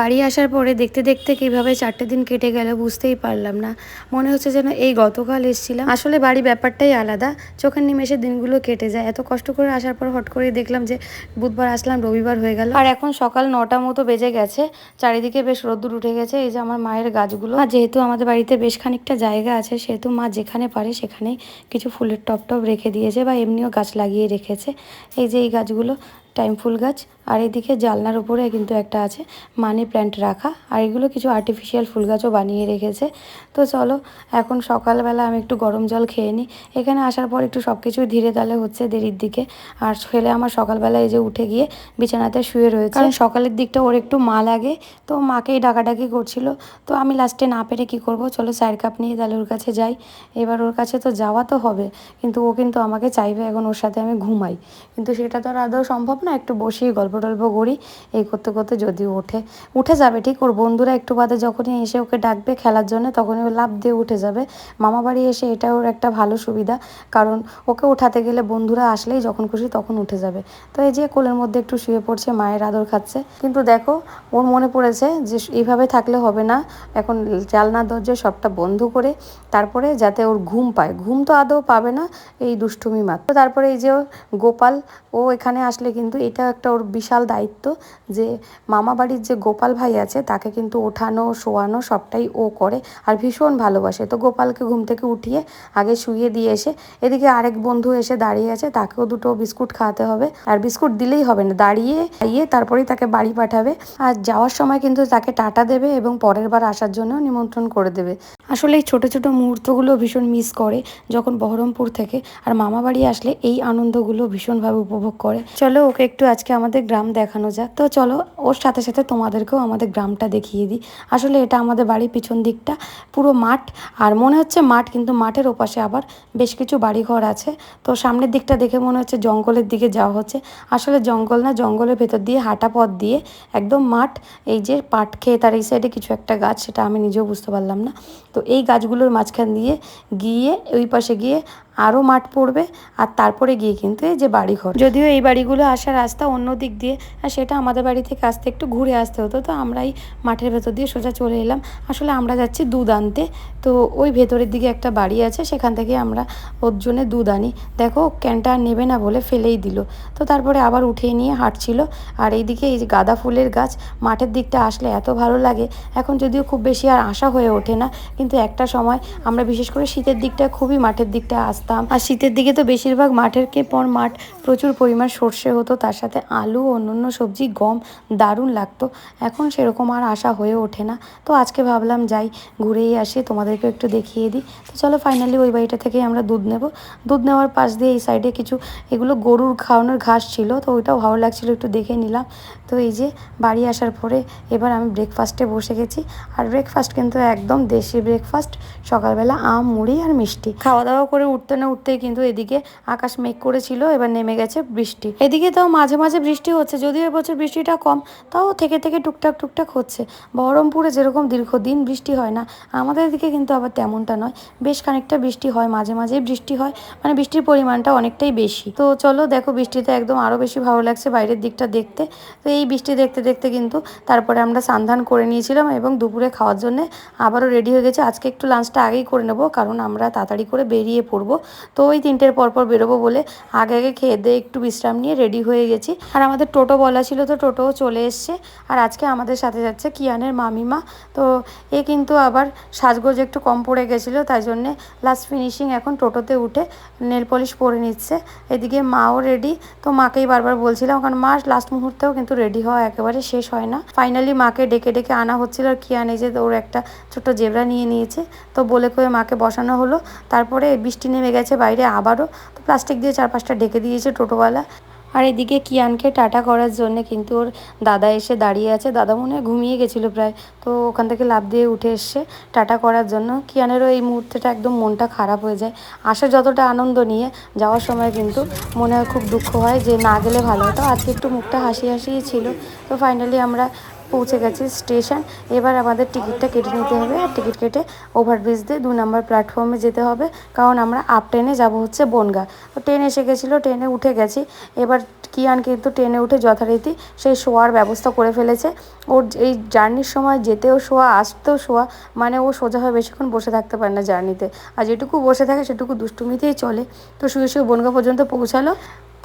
বাড়ি আসার পরে দেখতে দেখতে কীভাবে চারটে দিন কেটে গেল বুঝতেই পারলাম না। মনে হচ্ছে যেন এই গতকাল এসেছিলাম। আসলে বাড়ি ব্যাপারটাই আলাদা। চোখের নিমেষে দিনগুলো কেটে যায়। এত কষ্ট করে আসার পর হট করে দেখলাম যে বুধবার আসলাম, রবিবার হয়ে গেল। আর এখন সকাল নটা মতো বেজে গেছে। চারিদিকে বেশ রোদ্দুর উঠে গেছে। এই যে আমার মায়ের গাছগুলো। আর যেহেতু আমাদের বাড়িতে বেশ খানিকটা জায়গা আছে, সেহেতু মা যেখানে পারে সেখানেই কিছু ফুলের টপ টপ রেখে দিয়েছে বা এমনিও গাছ লাগিয়ে রেখেছে। এই যে এই গাছগুলো। টাইম ফুল গাছ আর এদিকে জালনার উপরে কিন্তু একটা আছে মানি প্ল্যান্ট রাখা আর এগুলো কিছু আর্টিফিশিয়াল ফুল গাছও বানিয়ে রেখেছে। তো চলো এখন সকালবেলা আমি একটু গরম জল খেয়ে নিই। এখানে আসার পর একটু সব কিছুই ধীরে তালে হচ্ছে দেরির দিকে। আর ছেলে আমার সকালবেলা এই যে উঠে গিয়ে বিছানাতে শুয়ে রয়েছে। কারণ সকালের দিকটা ওর একটু মা লাগে তো মাকেই ডাকাডাকি করছিল। তো আমি লাস্টে না পেরে কি করব? চলো চায়ের কাপ নিয়ে তাহলে ওর কাছে যাই। এবার ওর কাছে তো যাওয়া তো হবে কিন্তু ও কিন্তু আমাকে চাইবে এখন ওর সাথে আমি ঘুমাই। কিন্তু সেটা তো আর আদৌ সম্ভব না, একটু বসেই গল্প টল্প করি, এই করতে করতে যদি ওঠে। উঠে যাবে ঠিক, ওর বন্ধুরা একটু বাদে যখনই এসে ওকে ডাকবে খেলার জন্য, তখনই ও লাভ দিয়ে উঠে যাবে। মামা বাড়ি এসে এটা ওর একটা ভালো সুবিধা, কারণ ওকে উঠাতে গেলে বন্ধুরা আসলেই যখন খুশি তখন উঠে যাবে। তো এই যে কোলের মধ্যে একটু শুয়ে পড়ছে, মায়ের আদর খাচ্ছে। কিন্তু দেখো, ওর মনে পড়েছে যে এইভাবে থাকলে হবে না। এখন জালনা, দরজা সবটা বন্ধ করে তারপরে যাতে ওর ঘুম পায়। ঘুম তো আদৌ পাবে না, এই দুষ্টুমি মাত্র। তারপরে এই যে গোপাল, ও এখানে আসলে কিন্তু এটা একটা ওর বিশাল দায়িত্ব যে মামা বাড়ির যে গোপাল ভাই আছে, তাকে কিন্তু ওঠানো, শোয়ানো সবটাই ও করে আর ভীষণ ভালোবাসে। তো গোপালকে ঘুম থেকে উঠিয়ে আগে শুয়ে দিয়ে এসে এদিকে আরেক বন্ধু এসে দাঁড়িয়ে আছে, তাকেও দুটো বিস্কুট খাওয়াতে হবে। আর বিস্কুট দিলেই হবে না, দাঁড়িয়ে খাইয়ে তারপরেই তাকে বাড়ি পাঠাবে। আর যাওয়ার সময় কিন্তু তাকে টাটা দেবে এবং পরের বার আসার জন্য নিমন্ত্রণ করে দেবে। আসলে এই ছোট ছোট মুহূর্তগুলো ভীষণ মিস করে যখন বহরমপুর থেকে আর মামা বাড়ি আসলে এই আনন্দগুলো ভীষণভাবে উপভোগ করে। চলো ওকে একটু আজকে আমাদের গ্রাম দেখানো যাক। তো চলো, ওর সাথে সাথে তোমাদেরকেও আমাদের গ্রামটা দেখিয়ে দিই। আসলে এটা আমাদের বাড়ির পিছন দিকটা, পুরো মাঠ, আর মনে হচ্ছে মাঠ, কিন্তু মাঠের ওপাশে আবার বেশ কিছু বাড়িঘর আছে। তো সামনের দিকটা দেখে মনে হচ্ছে জঙ্গলের দিকে যাওয়া হচ্ছে। আসলে জঙ্গল না, জঙ্গলের ভেতর দিয়ে হাঁটা পথ দিয়ে একদম মাঠ, এই যে পাট খেয়ে তার এই সাইডে কিছু একটা গাছ, সেটা আমি নিজেও বুঝতে পারলাম না। তো এই গাছগুলোর মাঝখান দিয়ে গিয়ে, ওই পাশে গিয়ে আরও মাঠ পড়বে আর তারপরে গিয়ে কিন্তু এই যে বাড়িঘর। যদিও এই বাড়িগুলো আসার রাস্তা অন্য দিক দিয়ে, আর সেটা আমাদের বাড়ি থেকে আসতে একটু ঘুরে আসতে হতো, তো আমরাই মাঠের ভেতর দিয়ে সোজা চলে এলাম। আসলে আমরা যাচ্ছি দুধ আনতে, তো ওই ভেতরের দিকে একটা বাড়ি আছে, সেখান থেকে আমরা ওর জন্য দুধ আনি। দেখো, ক্যানটা আর নেবে না বলে ফেলেই দিল। তো তারপরে আবার উঠে নিয়ে হাঁটছিল। আর এইদিকে এই যে গাঁদা ফুলের গাছ, মাঠের দিকটা আসলে এত ভালো লাগে। এখন যদিও খুব বেশি আর আশা হয়ে ওঠে না, কিন্তু একটা সময় আমরা বিশেষ করে শীতের দিকটা, খুবই মাঠের দিকটা আসতাম আর শীতের দিকে তো বেশিরভাগ মাঠের কে পর মাঠ। প্রচুর পরিমাণ সর্ষে হতো, তার সাথে আলু অন্যান্য সবজি, গম, দারুণ লাগতো। এখন সেরকম আর আশা হয়ে ওঠে না। তো আজকে ভাবলাম যাই, ঘুরেই আসি তোমাদেরকে একটু দেখিয়ে দিই। তো চলো ফাইনালি ওই বাড়িটা থেকেই আমরা দুধ নেব। দুধ নেওয়ার পাশ দিয়ে এই সাইডে কিছু, এগুলো গরুর খাওয়ানোর ঘাস ছিল, তো ওইটাও ভালো লাগছিল একটু দেখে নিলাম। তো এই যে বাড়ি আসার পরে এবার আমি ব্রেকফাস্টে বসে গেছি। আর ব্রেকফাস্ট কিন্তু একদম দেশি ব্রেকফাস্ট সকালবেলা আম, মুড়ি আর মিষ্টি। খাওয়া দাওয়া করে উঠতে না উঠতেই কিন্তু এদিকে আকাশ মেঘ করেছিল, এবার নেমে গেছে বৃষ্টি। এদিকে তাও মাঝে মাঝে বৃষ্টি হচ্ছে, যদিও এবছর বৃষ্টিটা কম, তাও থেকে থেকে টুকটাক টুকটাক হচ্ছে। বহরমপুরে যেরকম দীর্ঘদিন বৃষ্টি হয় না, আমাদের এদিকে কিন্তু আবার তেমনটা নয়। বেশ খানিকটা বৃষ্টি হয়, মাঝে মাঝেই বৃষ্টি হয় মানে বৃষ্টির পরিমাণটা অনেকটাই বেশি। তো চলো দেখো বৃষ্টিতে একদম আরও বেশি ভালো লাগছে বাইরের দিকটা দেখতে। তো এই বৃষ্টি দেখতে দেখতে কিন্তু তারপরে আমরা সান্ধান করে নিয়েছিলাম এবং দুপুরে খাওয়ার জন্য আবারও রেডি হয়ে গেছে। আজকে একটু লাঞ্চটা আগেই করে নেব, কারণ আমরা তাড়াতাড়ি করে বেরিয়ে পড়ব। তো ওই তিনটের পর পর বেরোবো বলে আগে আগে খেয়ে দিয়ে একটু বিশ্রাম নিয়ে রেডি হয়ে গেছি। আর আমাদের টোটো বলা ছিল তো টোটোও চলে এসছে। আর আজকে আমাদের সাথে যাচ্ছে কিয়ানের মামিমা। তো এ কিন্তু আবার সাজগোজ একটু কম পড়ে গেছিল, তাই জন্যে লাস্ট ফিনিশিং এখন টোটোতে উঠে নেল পলিশ পরে নিচ্ছে। এদিকে মাও রেডি তো মাকেই বারবার বলছিলাম, কারণ মা লাস্ট মুহূর্তেও কিন্তু রেডি হওয়া একেবারে শেষ হয় না। ফাইনালি মাকে ডেকে ডেকে আনা হচ্ছিল, আর কিয়ান এই যে ওর একটা ছোট জেবরা নিয়ে নিয়েছে। তো বলে কয়ে মাকে বসানো হলো, তারপরে বৃষ্টি নেমে গেছে বাইরে আবারও। তো প্লাস্টিক দিয়ে চার পাঁচটা ঢেকে দিয়েছে টোটোওয়ালা। আর এদিকে কিয়ানকে টাটা করার জন্য কিন্তু ওর দাদা এসে দাঁড়িয়ে আছে। দাদা মনে হয় ঘুমিয়ে গেছিল প্রায়। তো ওখান থেকে লাভ দিয়ে উঠে এসছে টাটা করার জন্য। কিয়ানেরও এই মুহূর্তেটা একদম মনটা খারাপ হয়ে যায়। আসে যতটা আনন্দ নিয়ে, যাওয়ার সময় কিন্তু মনে হয় খুব দুঃখ হয় যে না গেলে ভালো হতো। আজকে একটু মুখটা হাসি হাসিই ছিল। তো ফাইনালি আমরা পৌঁছে গেছি স্টেশন। এবার আমাদের টিকিটটা কেটে নিতে হবে। আর টিকিট কেটে ওভারব্রিজ দিয়ে দু নম্বর প্ল্যাটফর্মে যেতে হবে। কারণ আমরা আপ ট্রেনে যাব হচ্ছে বনগা। তো ট্রেন এসে গেছিল ট্রেনে উঠে গেছি। এবার কিয়ান কিন্তু ট্রেনে উঠে যথারীতি সেই শোয়ার ব্যবস্থা করে ফেলেছে। ওর এই জার্নির সময় যেতেও শোয়া, আসতেও শোয়া মানে ও সোজা হয়ে বেশিক্ষণ বসে থাকতে পারে না জার্নিতে আর যেটুকু বসে থাকে সেটুকু দুষ্টুমিতেই চলে। তো শুয়ে শুয়ে বনগা পর্যন্ত পৌঁছালো।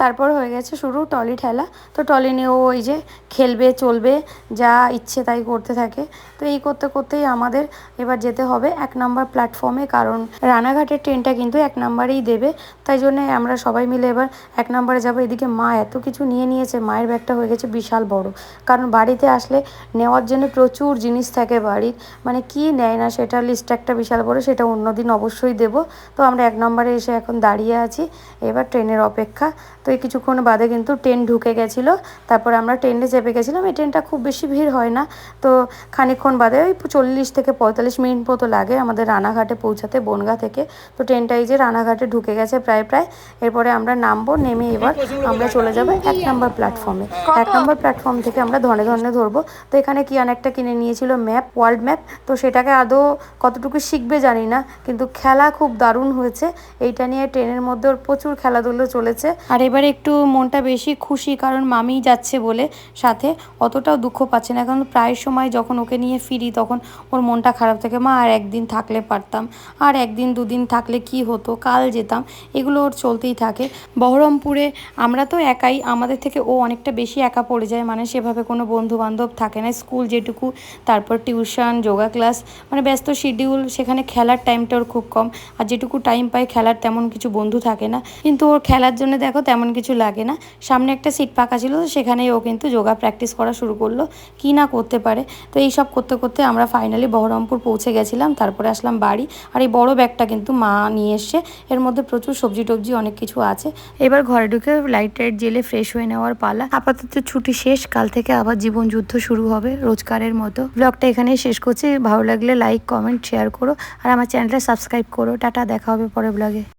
তারপর হয়ে গেছে শুরু টলি ঠেলা। তো টলি নিয়ে ওই যে খেলবে, চলবে, যা ইচ্ছে তাই করতে থাকে। তো এই করতে করতেই আমাদের এবার যেতে হবে এক নম্বর প্ল্যাটফর্মে কারণ রানাঘাটের ট্রেনটা কিন্তু এক নম্বরেই দেবে। তাই জন্যে আমরা সবাই মিলে এবার এক নম্বরে যাব। এদিকে মা এত কিছু নিয়ে নিয়েছে, মায়ের ব্যাগটা হয়ে গেছে বিশাল বড়। কারণ বাড়িতে আসলে নেওয়ার জন্য প্রচুর জিনিস থাকে বাড়ির। মানে কি নেয় না সেটা লিস্ট একটা বিশাল বড়, সেটা অন্যদিন অবশ্যই দেব। তো আমরা এক নম্বরে এসে এখন দাঁড়িয়ে আছি। এবার ট্রেনের অপেক্ষা। তো এই কিছুক্ষণ বাদে কিন্তু ট্রেন ঢুকে গেছিল। তারপর আমরা ট্রেনে চেপে গেছিলাম। এই ট্রেনটা খুব বেশি ভিড় হয় না। তো খানিকক্ষণ বাদে ওই চল্লিশ থেকে পঁয়তাল্লিশ মিনিট মতো লাগে আমাদের রানাঘাটে পৌঁছাতে বনগা থেকে। তো ট্রেনটা এই যে রানাঘাটে ঢুকে গেছে প্রায় প্রায়। এরপরে আমরা নামবো নেমে এবার আমরা চলে যাব এক নম্বর প্ল্যাটফর্মে এক নম্বর প্ল্যাটফর্ম থেকে আমরা ধনে ধনে ধরবো। তো এখানে কি অনেকটা কিনে নিয়েছিল ম্যাপ ওয়ার্ল্ড ম্যাপ তো সেটাকে আদৌ কতটুকু শিখবে জানি না কিন্তু খেলা খুব দারুণ হয়েছে। এইটা নিয়ে ট্রেনের মধ্যে ওর প্রচুর খেলাধুলো চলেছে। আর এবারে একটু মনটা বেশি খুশি, কারণ মামি যাচ্ছে বলে সাথে, অতটাও দুঃখ পাচ্ছে না। কারণ প্রায় সময় যখন ওকে নিয়ে ফিরি, তখন ওর মনটা খারাপ থাকে। মা, আর একদিন থাকলে পারতাম, আর একদিন দুদিন থাকলে কি হতো? কাল যেতাম। এগুলো ওর চলতেই থাকে। বহরমপুরে আমরা তো একাই, আমাদের থেকে ও অনেকটা বেশি একা পড়ে যায়। মানে সেভাবে কোনো বন্ধু বান্ধব থাকে না। স্কুল যেটুকু, তারপর টিউশন, যোগা ক্লাস মানে ব্যস্ত শিডিউল, সেখানে খেলার টাইমটা ওর খুব কম। আর যেটুকু টাইম পায় খেলার, তেমন কিছু বন্ধু থাকে না। কিন্তু ওর খেলার জন্য দেখো, তেমন কিছু লাগে না। সামনে একটা সিট পাকা ছিল, তো সেখানেই ও কিন্তু যোগা প্র্যাকটিস করা শুরু করল। কি না করতে পারে? তো এই সব করতে করতে আমরা ফাইনালি বহরমপুর পৌঁছে গেছিলাম, তারপরে আসলাম বাড়ি। আর এই বড় ব্যাগটা কিন্তু মা নিয়ে এসছে। এর মধ্যে প্রচুর সবজি টবজি অনেক কিছু আছে। এবার ঘরে ঢুকে লাইট টাইট জেলে ফ্রেশ হয়ে নেওয়ার পালা। আপাতত ছুটি শেষ, কাল থেকে আবার জীবন যুদ্ধ শুরু হবে রোজকারের মতো। ব্লগটা এখানেই শেষ করছি। ভালো লাগলে লাইক কমেন্ট শেয়ার করো। আর আমার চ্যানেলটা সাবস্ক্রাইব করো। টাটা, দেখা হবে পরে ব্লগে